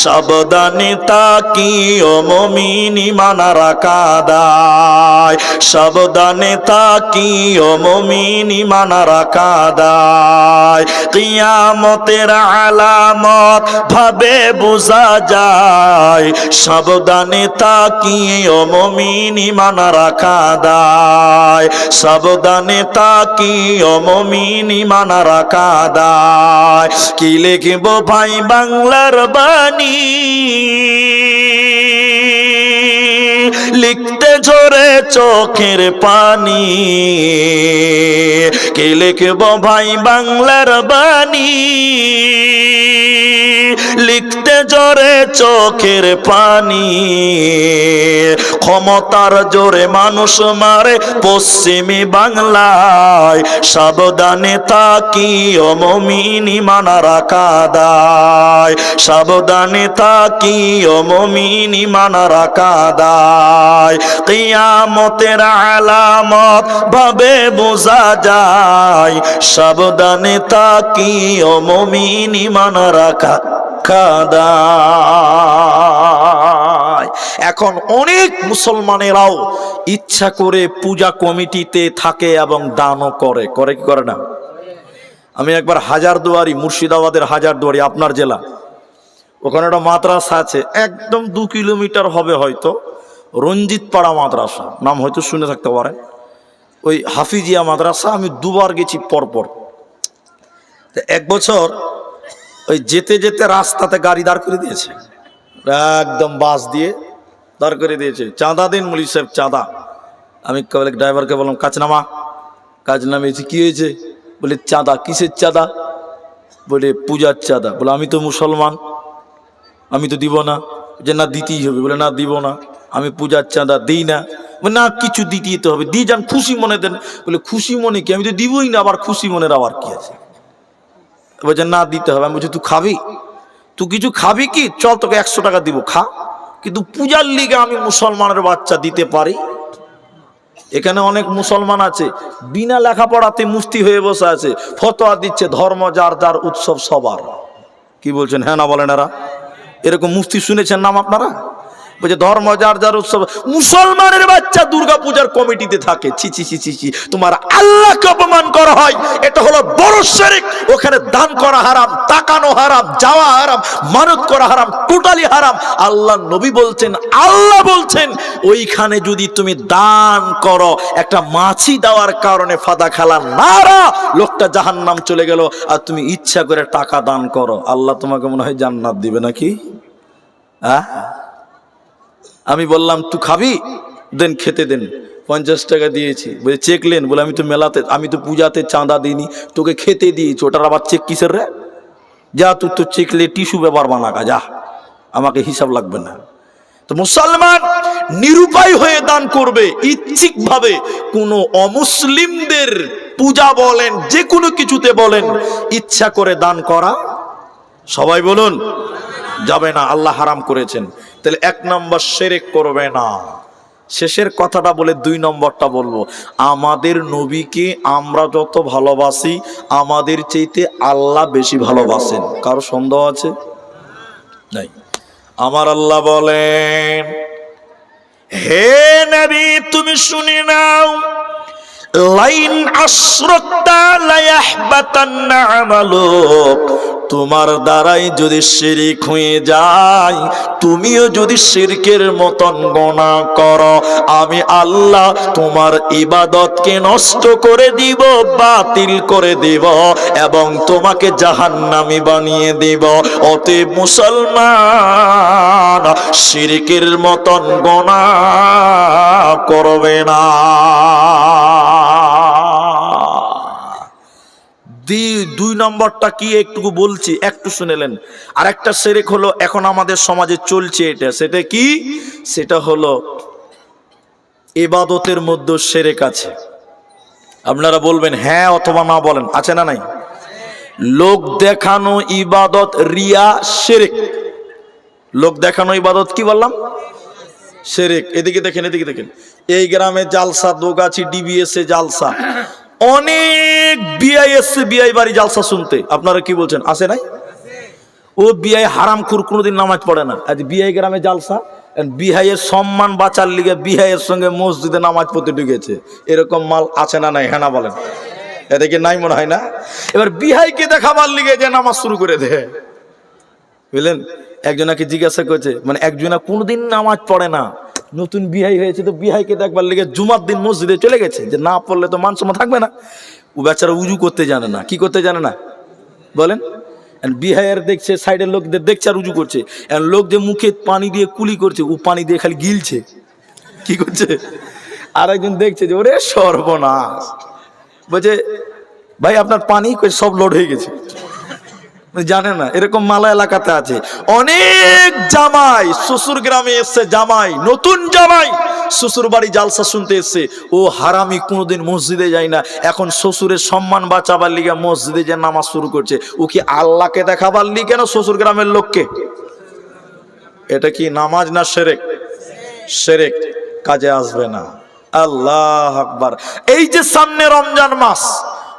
সাবধানে তাকিও মমিনি মানা রাখা দায় সাবধানে তাকিও মমিনি মানা রাখা দায় কিয়ামতের আলামত ভাবে বোঝা যায়। সাবধানে তাকিও মমিনি মানা রাখা দায় সাবধানে তাকিও মমিনি মানা রাখা দায় কি লিখব ভাই বাংলার বাণী। লিখতে ঝরে চোখের পানি। কে লিখব ভাই বাংলার বাণী? লিখতে জোরে চোখের পানি। ক্ষমতার জোরে মানুষ মারে পশ্চিমী বাংলায়। সাবধানে তাকি অমমিনী মানা রাখা দায় সাবধানে তাকি অমমিনী মানা রাখা দায়। কিয়ামতের আলামত ভাবে বোঝা যায়। সাবধানে তাকি অমমিনী মানা রাখা কাদায় এখন অনেক মুসলমানেরাও ইচ্ছা করে পূজা কমিটিতে থাকে এবং দানও করে। করে কি করে না? আমি একবার হাজার দুয়ারি মুর্শিদাবাদের হাজার দুয়ারি আপনার জেলা। ওখানে একটা মাদ্রাসা আছে, একদম দু কিলোমিটার হবে হয়তো রঞ্জিত পাড়া মাদ্রাসা, নাম হয়তো শুনে থাকতে পারেন ওই হাফিজিয়া মাদ্রাসা, আমি দুবার গেছি পরপর। এক বছর ওই যেতে যেতে রাস্তাতে গাড়ি দাঁড় করে দিয়েছে, একদম বাস দিয়ে দাঁড় করে দিয়েছে। চাঁদা দিন মুলি সাহেব, চাঁদা। আমি কেবল ড্রাইভারকে বললাম কাজ নামা কাজ নামিয়েছি কি হয়েছে? বলে, চাঁদা, কিসের চাঁদা? বলে, পূজার চাঁদা। বলে, আমি তো মুসলমান। আমি তো দিব না। যে না দিতেই হবে, বলে না দিব না। আমি পূজার চাঁদা দিই না। না, কিছু দিতেই তো হবে। দিয়ে যান, খুশি মনে দেন। বলে, খুশি মনে কি? আমি তো দিবই না, আবার খুশি মনের আবার কি আছে? বলছে না দিতে হবে, আমি বলছি, তুই খাবি? তুই কিছু খাবি কি? চল তোকে একশো টাকা দিব, খা। কিন্তু পূজার লিগে আমি মুসলমানের বাচ্চা দিতে পারি। এখানে অনেক মুসলমান আছে, বিনা লেখাপড়াতে মুফতি হয়ে বসে আছে, ফতোয়া দিচ্ছে, ধর্ম যার যার, উৎসব সবার। কি বলছেন? হ্যাঁ না বলেন এরা? এরকম মুফতি শুনেছেন নাম আপনারা? বলছে, ধর্ম যার যার উৎসব। মুসলমানের বাচ্চা দুর্গা পূজার কমিটিতে থাকে। ছি ছি ছি ছি ছি। তোমার আল্লাহকে অপমান করা হয়। এটা হলো বড় শরিক ওখানে দান করা হারাম, তাকানো হারাম, যাওয়া হারাম, মানত করা হারাম টোটালি হারাম। আল্লাহ নবী বলছেন, আল্লাহ বলছেন, ওইখানে যদি তুমি দান করো, একটা মাছি দেওয়ার কারণে ফাদা খেলা নারা, লোকটা জাহান্নাম চলে গেল, আর তুমি ইচ্ছা করে টাকা দান করো। আল্লাহ তোমাকে মনে হয় জান্নাত দিবে নাকি? আমি বললাম, তুই খাবি? দেন, খেতে দেন। পঞ্চাশ টাকা দিয়েছি। বলে চেক লেন। বলে, আমি তো মেলাতে, আমি তো পূজাতে চাঁদা দিইনি। তোকে খেতে দিয়েছি। ওটার আবার চেক কিসের রে? যা, তুই তো চেক লে টিস্যু ব্যাপার বানাকা যা। আমাকে হিসাব লাগবে না। তো মুসলমান নিরুপায় হয়ে দান করবে ইচ্ছিক ভাবে কোনো অমুসলিমদের পূজা বলেন, যে কোনো কিছুতে বলেন, ইচ্ছা করে দান করা, সবাই বলুন, যাবে না, আল্লাহ হারাম করেছেন। তাহলে এক নম্বর সেরেক করবে না। শেষের কথাটা বলে দুই নম্বরটা বলব। আমাদের নবীকে আমরা যত ভালোবাসি, আমাদের চাইতে আল্লাহ বেশি ভালোবাসেন। কারও সন্দেহ আছে? নাই। আমার আল্লাহ বলেন, হে নবী, তুমি শুনে নাও লাইন আশ্রক্তা লায়াহবাতান্না আমালুক। তোমার দ্বারাই যদি শিরিক হয়ে যায়, তুমিও যদি শিরকের মতন গোনা করো, আমি আল্লাহ তোমার ইবাদতকে নষ্ট করে দিব, বাতিল করে দিব, এবং তোমাকে জাহান্নামি বানিয়ে দিব। অতএব মুসলমান, শিরিকের মতন গোনা করবে না দি- দুই নম্বরটা কি একটু বলছি, একটু শুনেলেন আর একটা সেরেক হলো, এখন আমাদের সমাজে চলছে এটা। সেটা কি? সেটা হলো, এবাদতের মধ্যে সেরেক আছে। আপনারা বলবেন হ্যাঁ অথবা না বলেন, আছে না নাই? লোক দেখানো ইবাদত রিয়া সেরেক। লোক দেখানো ইবাদত কি বললাম? সেরেক। এদিকে দেখেন এদিকে দেখেন। এই গ্রামে জালসা, দোগাছি ডিবিএস এ জালসা। অনেক বিআই এসছে বিআই বাড়ি জালসা শুনতে। আপনারা কি বলছেন? আসে নাই? ও বিআই হারাম খুর, কোনোদিন নামাজ পড়ে না। আজ বিআই গ্রামে জালসা বিহাইয়ের সম্মান বাঁচার লিগে বিহাইয়ের সঙ্গে মসজিদে নামাজ পড়তে ঢুকেছে। এরকম মাল আছে না নাই? হ্যাঁ বলেন। এদিকে নাই মনে হয় না? এবার বিহাইকে দেখাবার লিগে যে নামাজ শুরু করে দেয় বুঝলেন? একজনাকে জিজ্ঞাসা করছে মানে একজনা কোনোদিন নামাজ পড়ে না। নতুন বিহাই হয়েছে, তো বিহাইকে দেখবার লেগে জুমার দিন মসজিদে চলে গেছে। যে না পড়লে তো মান থাকবে না। ও বেচারা উজু করতে জানে না। কি করতে জানে না? বলেন। বিহাইয়ের দেখছে, সাইডের লোকদের দেখছে আর উজু করছে। লোক যে মুখে পানি দিয়ে কুলি করছে, ও পানি দিয়ে খালি গিলছে। কি করছে? আর একজন দেখছে যে, ওরে সর্বনাশ। বলছে, ভাই, আপনার পানি সব লোড হয়ে গেছে। জানে না, এরকম মালা এলাকাতে আছে। অনেক জামাই শ্বশুর গ্রামে এসছে, জামাই, নতুন জামাই শ্বশুর বাড়ি জালসা শুনতে এসছে। ও হারামি, কোনোদিন মসজিদে যায় না। এখন শ্বশুরের সম্মান বাঁচাবার লিগে মসজিদে যে নামাজ শুরু করছে, ও কি আল্লাহকে দেখাবার লি কেন শ্বশুর গ্রামের লোককে? এটা কি নামাজ না সেরেক? সেরেক কাজে আসবে না। আল্লাহ আকবার। এই যে সামনে রমজান মাস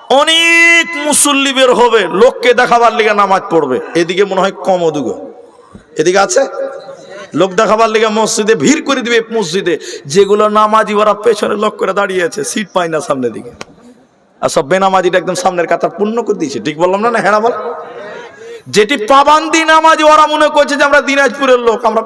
অনেক মুসল্লি বের হবে, লোককে দেখাবার লিগে নামাজ পড়বে। এদিকে মনে হয় কম অদুগ এদিকে আছে? লোক দেখাবার লিগে মসজিদে, ভিড় করে দিবে মসজিদে। যেগুলো নামাজি ওরা পেছনে লোক করে দাঁড়িয়ে আছে, সিট পায় না সামনের দিকে। আর সব বেনামাজিটা একদম সামনের কাতার পূর্ণ করে দিয়েছে। ঠিক বললাম না না হ্যাঁ বল? যেটি পাবান্দি নামাজি, ওরা মনে করছে যে আমরা দিনাজপুরের লোক, আমরা